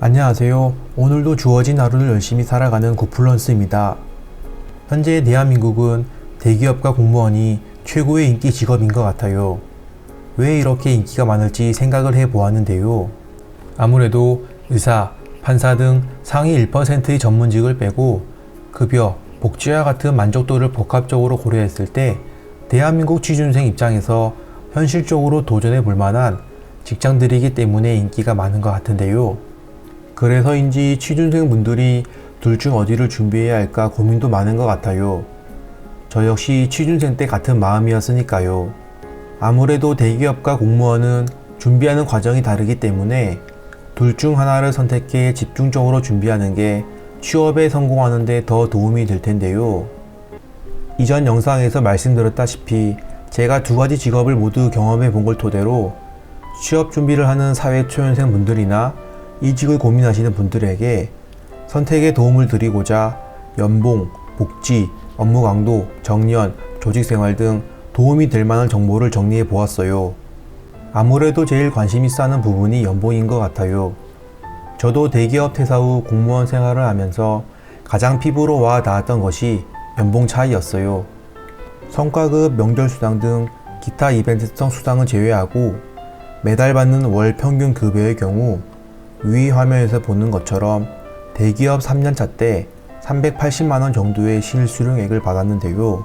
안녕하세요. 오늘도 주어진 하루를 열심히 살아가는 구플런스입니다. 현재 대한민국은 대기업과 공무원이 최고의 인기 직업인 것 같아요. 왜 이렇게 인기가 많을지 생각을 해 보았는데요. 아무래도 의사, 판사 등 상위 1%의 전문직을 빼고 급여, 복지와 같은 만족도를 복합적으로 고려했을 때 대한민국 취준생 입장에서 현실적으로 도전해 볼 만한 직장들이기 때문에 인기가 많은 것 같은데요. 그래서인지 취준생 분들이 둘 중 어디를 준비해야 할까 고민도 많은 것 같아요. 저 역시 취준생 때 같은 마음이었으니까요. 아무래도 대기업과 공무원은 준비하는 과정이 다르기 때문에 둘 중 하나를 선택해 집중적으로 준비하는 게 취업에 성공하는 데 더 도움이 될 텐데요. 이전 영상에서 말씀드렸다시피 제가 두 가지 직업을 모두 경험해 본 걸 토대로 취업 준비를 하는 사회 초년생 분들이나 이직을 고민하시는 분들에게 선택에 도움을 드리고자 연봉, 복지, 업무 강도, 정년, 조직 생활 등 도움이 될 만한 정보를 정리해 보았어요. 아무래도 제일 관심 있어 하는 부분이 연봉인 것 같아요. 저도 대기업 퇴사 후 공무원 생활을 하면서 가장 피부로 와 닿았던 것이 연봉 차이였어요. 성과급, 명절 수당 등 기타 이벤트성 수당을 제외하고 매달 받는 월 평균 급여의 경우 위 화면에서 보는 것처럼 대기업 3년차 때 380만원 정도의 실수령액을 받았는데요.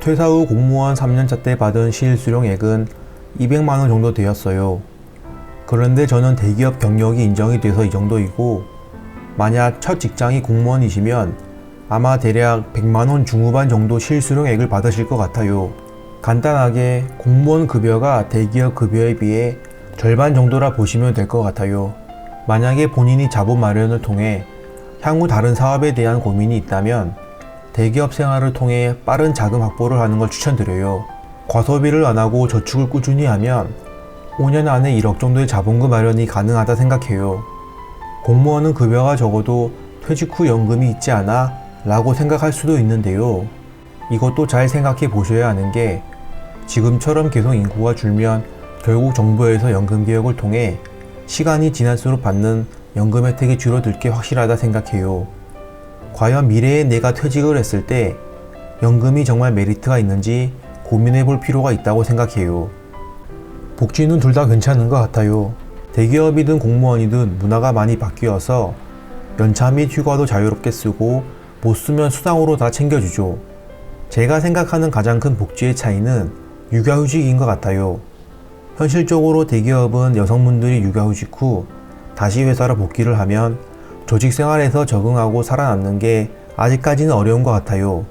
퇴사 후 공무원 3년차 때 받은 실수령액은 200만원 정도 되었어요. 그런데 저는 대기업 경력이 인정이 돼서 이 정도이고, 만약 첫 직장이 공무원이시면 아마 대략 100만원 중후반 정도 실수령액을 받으실 것 같아요. 간단하게 공무원 급여가 대기업 급여에 비해 절반 정도라 보시면 될 것 같아요. 만약에 본인이 자본 마련을 통해 향후 다른 사업에 대한 고민이 있다면 대기업 생활을 통해 빠른 자금 확보를 하는 걸 추천드려요. 과소비를 안 하고 저축을 꾸준히 하면 5년 안에 1억 정도의 자본금 마련이 가능하다 생각해요. 공무원은 급여가 적어도 퇴직 후 연금이 있지 않아? 라고 생각할 수도 있는데요. 이것도 잘 생각해 보셔야 하는 게 지금처럼 계속 인구가 줄면 결국 정부에서 연금 개혁을 통해 시간이 지날수록 받는 연금 혜택이 줄어들 게 확실하다 생각해요. 과연 미래에 내가 퇴직을 했을 때 연금이 정말 메리트가 있는지 고민해 볼 필요가 있다고 생각해요. 복지는 둘 다 괜찮은 것 같아요. 대기업이든 공무원이든 문화가 많이 바뀌어서 연차 및 휴가도 자유롭게 쓰고 못 쓰면 수당으로 다 챙겨주죠. 제가 생각하는 가장 큰 복지의 차이는 육아휴직인 것 같아요. 현실적으로 대기업은 여성분들이 육아휴직 후 다시 회사로 복귀를 하면 조직 생활에서 적응하고 살아남는 게 아직까지는 어려운 것 같아요.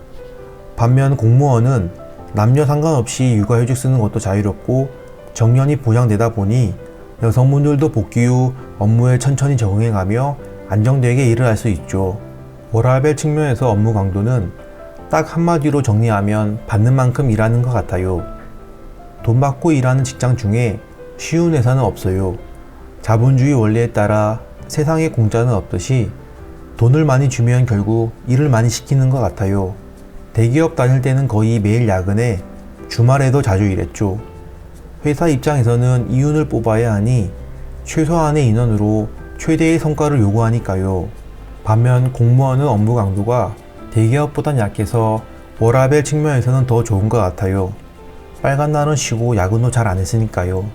반면 공무원은 남녀 상관없이 육아휴직 쓰는 것도 자유롭고 정년이 보장되다 보니 여성분들도 복귀 후 업무에 천천히 적응해가며 안정되게 일을 할 수 있죠. 워라벨 측면에서 업무 강도는 딱 한마디로 정리하면 받는 만큼 일하는 것 같아요. 돈 받고 일하는 직장 중에 쉬운 회사는 없어요. 자본주의 원리에 따라 세상에 공짜는 없듯이 돈을 많이 주면 결국 일을 많이 시키는 것 같아요. 대기업 다닐 때는 거의 매일 야근해 주말에도 자주 일했죠. 회사 입장에서는 이윤을 뽑아야 하니 최소한의 인원으로 최대의 성과를 요구하니까요. 반면 공무원은 업무 강도가 대기업보단 약해서 워라벨 측면에서는 더 좋은 것 같아요. 빨간 날은 쉬고 야근도 잘 안 했으니까요.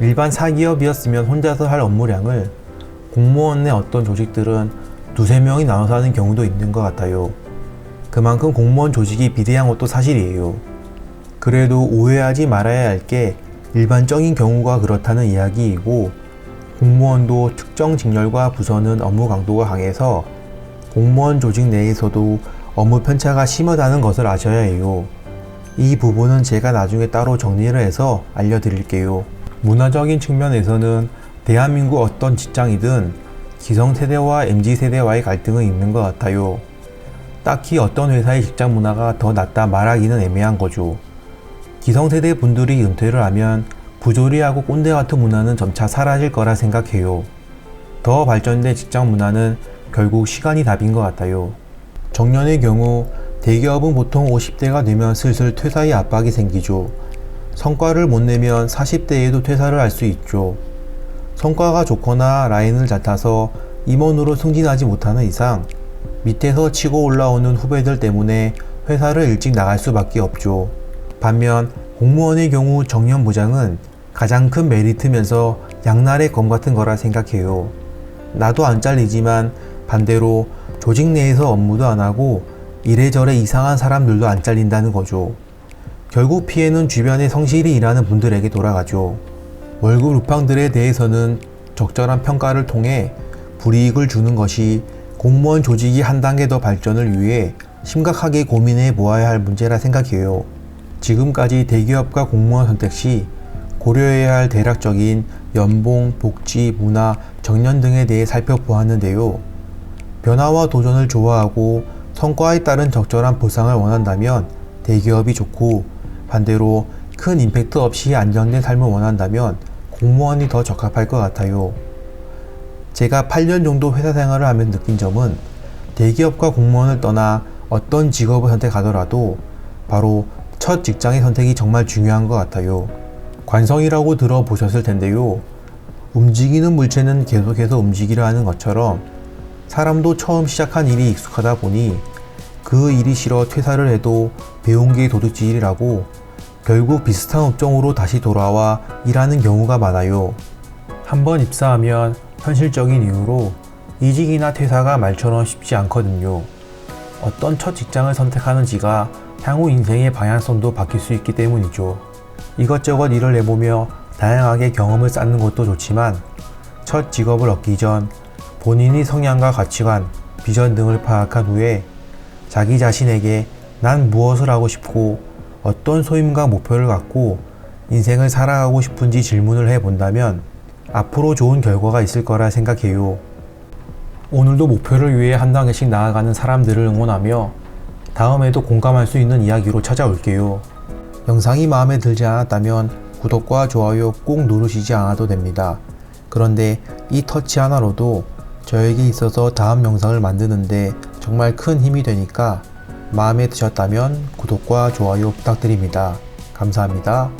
일반 사기업이었으면 혼자서 할 업무량을 공무원 내 어떤 조직들은 두세 명이 나눠서 하는 경우도 있는 것 같아요. 그만큼 공무원 조직이 비대한 것도 사실이에요. 그래도 오해하지 말아야 할 게 일반적인 경우가 그렇다는 이야기이고 공무원도 특정 직렬과 부서는 업무 강도가 강해서 공무원 조직 내에서도 업무 편차가 심하다는 것을 아셔야 해요. 이 부분은 제가 나중에 따로 정리를 해서 알려드릴게요. 문화적인 측면에서는 대한민국 어떤 직장이든 기성세대와 MZ세대와의 갈등은 있는 것 같아요. 딱히 어떤 회사의 직장 문화가 더 낫다 말하기는 애매한 거죠. 기성세대 분들이 은퇴를 하면 부조리하고 꼰대 같은 문화는 점차 사라질 거라 생각해요. 더 발전된 직장 문화는 결국 시간이 답인 것 같아요. 정년의 경우 대기업은 보통 50대가 되면 슬슬 퇴사의 압박이 생기죠. 성과를 못 내면 40대에도 퇴사를 할 수 있죠. 성과가 좋거나 라인을 잘 타서 임원으로 승진하지 못하는 이상 밑에서 치고 올라오는 후배들 때문에 회사를 일찍 나갈 수밖에 없죠. 반면 공무원의 경우 정년 보장은 가장 큰 메리트면서 양날의 검 같은 거라 생각해요. 나도 안 잘리지만 반대로 조직 내에서 업무도 안 하고 이래저래 이상한 사람들도 안 잘린다는 거죠. 결국 피해는 주변에 성실히 일하는 분들에게 돌아가죠. 월급 루팡들에 대해서는 적절한 평가를 통해 불이익을 주는 것이 공무원 조직이 한 단계 더 발전을 위해 심각하게 고민해 보아야 할 문제라 생각해요. 지금까지 대기업과 공무원 선택 시 고려해야 할 대략적인 연봉, 복지, 문화, 정년 등에 대해 살펴보았는데요. 변화와 도전을 좋아하고 성과에 따른 적절한 보상을 원한다면 대기업이 좋고 반대로 큰 임팩트 없이 안정된 삶을 원한다면 공무원이 더 적합할 것 같아요. 제가 8년 정도 회사 생활을 하면 느낀 점은 대기업과 공무원을 떠나 어떤 직업을 선택하더라도 바로 첫 직장의 선택이 정말 중요한 것 같아요. 관성이라고 들어보셨을 텐데요. 움직이는 물체는 계속해서 움직이려 하는 것처럼 사람도 처음 시작한 일이 익숙하다 보니 그 일이 싫어 퇴사를 해도 배운 게 도둑질이라고 결국 비슷한 업종으로 다시 돌아와 일하는 경우가 많아요. 한번 입사하면 현실적인 이유로 이직이나 퇴사가 말처럼 쉽지 않거든요. 어떤 첫 직장을 선택하는지가 향후 인생의 방향성도 바뀔 수 있기 때문이죠. 이것저것 일을 해보며 다양하게 경험을 쌓는 것도 좋지만 첫 직업을 얻기 전 본인의 성향과 가치관, 비전 등을 파악한 후에 자기 자신에게 난 무엇을 하고 싶고 어떤 소임과 목표를 갖고 인생을 살아가고 싶은지 질문을 해본다면 앞으로 좋은 결과가 있을 거라 생각해요. 오늘도 목표를 위해 한 단계씩 나아가는 사람들을 응원하며 다음에도 공감할 수 있는 이야기로 찾아올게요. 영상이 마음에 들지 않았다면 구독과 좋아요 꼭 누르시지 않아도 됩니다. 그런데 이 터치 하나로도 저에게 있어서 다음 영상을 만드는데 정말 큰 힘이 되니까 마음에 드셨다면 구독과 좋아요 부탁드립니다. 감사합니다.